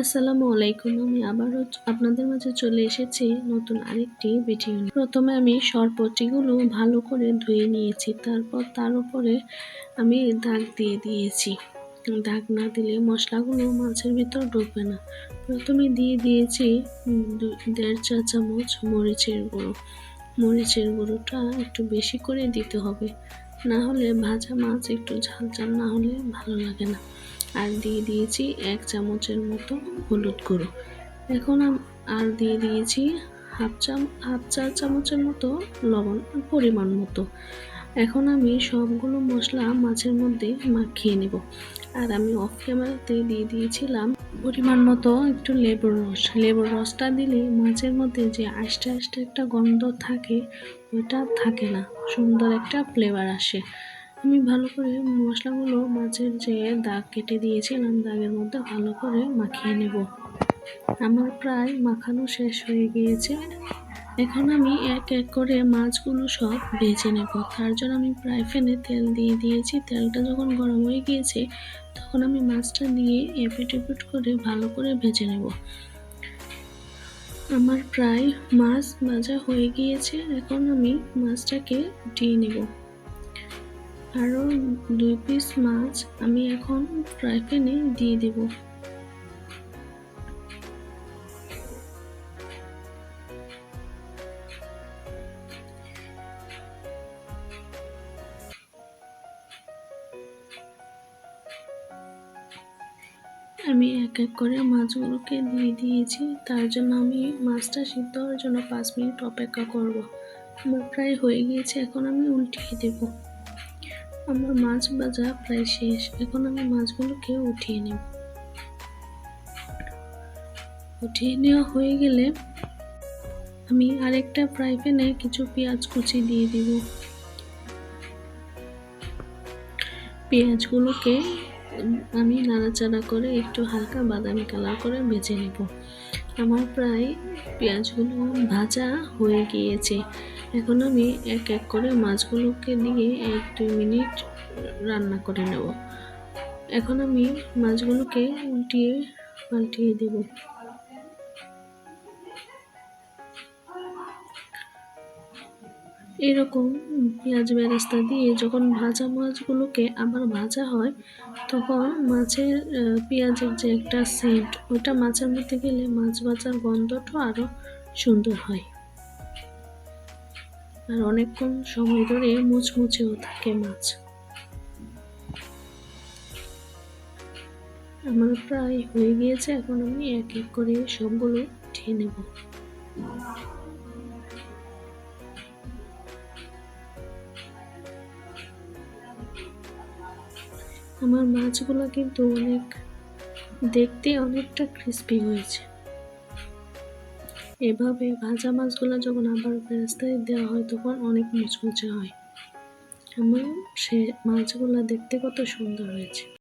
আসসালামু আলাইকুম। আমি আবারও আপনাদের মাঝে চলে এসেছি নতুন আরেকটি ভিডিও প্রথমে আমি সরপটিগুলো ভালো করে ধুয়ে নিয়েছি, তারপর তার উপরে আমি দাগ দিয়ে দিয়েছি। দাগ না দিলে মশলাগুলো মাছের ভিতর ঢুকবে না। প্রথমে দিয়ে দিয়েছি দেড় চা চামচ মরিচের গুঁড়ো। মরিচের গুঁড়োটা একটু বেশি করে দিতে হবে। না হলে ভাজা মাছ একটু ঝাল ঝাল না হলে ভালো লাগে না। আর দিয়ে দিয়েছি এক চামচের মতো হলুদ গুঁড়ো। এখন আর দিয়ে দিয়েছি হাফ চাম হাফ চা চামচের মতো লবণ পরিমাণ মতো। এখন আমি সবগুলো মশলা মাছের মধ্যে মাখিয়ে নেব। আর আমি অফ ক্যামেরাতে দিয়ে দিয়েছিলাম পরিমাণ মতো একটু লেবুর রস। লেবুর রসটা দিলে মাছের মধ্যে যে আস্তে আস্তে একটা গন্ধ থাকে, ওইটা থাকে না। সুন্দর একটা ফ্লেভার আসে। আমি ভালো করে মশলাগুলো মাছের যে দাগ কেটে দিয়েছিলাম, দাগের মধ্যে ভালো করে মাখিয়ে নেব। আমার প্রায় মাখানো শেষ হয়ে গিয়েছে। এখন আমি এক এক করে মাছগুলো সব ভেজে নেব। তার জন্য আমি ফ্রাই প্যানে তেল দিয়ে দিয়েছি। তেলটা যখন গরম হয়ে গিয়েছে, তখন আমি মাছটা দিয়ে এপিট এপিট করে ভালো করে ভেজে নেব। আমার প্রায় মাছ ভাজা হয়ে গিয়েছে। এখন আমি মাছটাকে উঠিয়ে নেব। আরও দুই পিস মাছ আমি এখন ফ্রাই প্যানে দিয়ে দেব। আমি এক এক করে মাছগুলোকে দিয়ে দিয়েছি, তার জন্য আমি মাছটা সিদ্ধ হওয়ার জন্য পাঁচ মিনিট অপেক্ষা করব। আমার প্রায় হয়ে গিয়েছে, এখন আমি উল্টিয়ে দেব। আমার মাছ ভাজা প্রায় শেষ। এখন আমি মাছগুলোকে উঠিয়ে নেব। উঠিয়ে নেওয়া হয়ে গেলে আমি আরেকটা ফ্রাই প্যানে কিছু পেঁয়াজ কুচি দিয়ে দিব। পেঁয়াজগুলোকে আমি নাড়াচাড়া করে একটু হালকা বাদামি কালার করে ভেজে নেব। আমার প্রায় পেঁয়াজগুলো ভাজা হয়ে গিয়েছে। এখন আমি এক এক করে মাছগুলোকে দিয়ে এক দুই মিনিট রান্না করে নেব। এখন আমি মাছগুলোকে উল্টিয়ে পাল্টিয়ে দেব। এরকম পেঁয়াজ বেরেস্তা দিয়ে যখন ভাজা মাছগুলোকে আবার ভাজা হয়, তখন মাছের পেঁয়াজের যে একটা সেন্ট ওটা মাছের মধ্যে গেলে মাছ ভাজার গন্ধটা আরও সুন্দর হয়। আর অনেকক্ষণ সময় ধরে মুচমুচেও থাকে মাছ। আমার প্রায় হয়ে গিয়েছে, এখন আমি এক এক করে সবগুলো উঠিয়ে নেব। আমার মাছগুলো কিন্তু অনেক দেখতে অনেকটা ক্রিস্পি হয়েছে। এভাবে ভাজা মাছগুলো যখন আবার রাস্তায় দেওয়া হয়, তখন অনেক মুচমুচে হয়। আমার সে মাছগুলো দেখতে কত সুন্দর হয়েছে।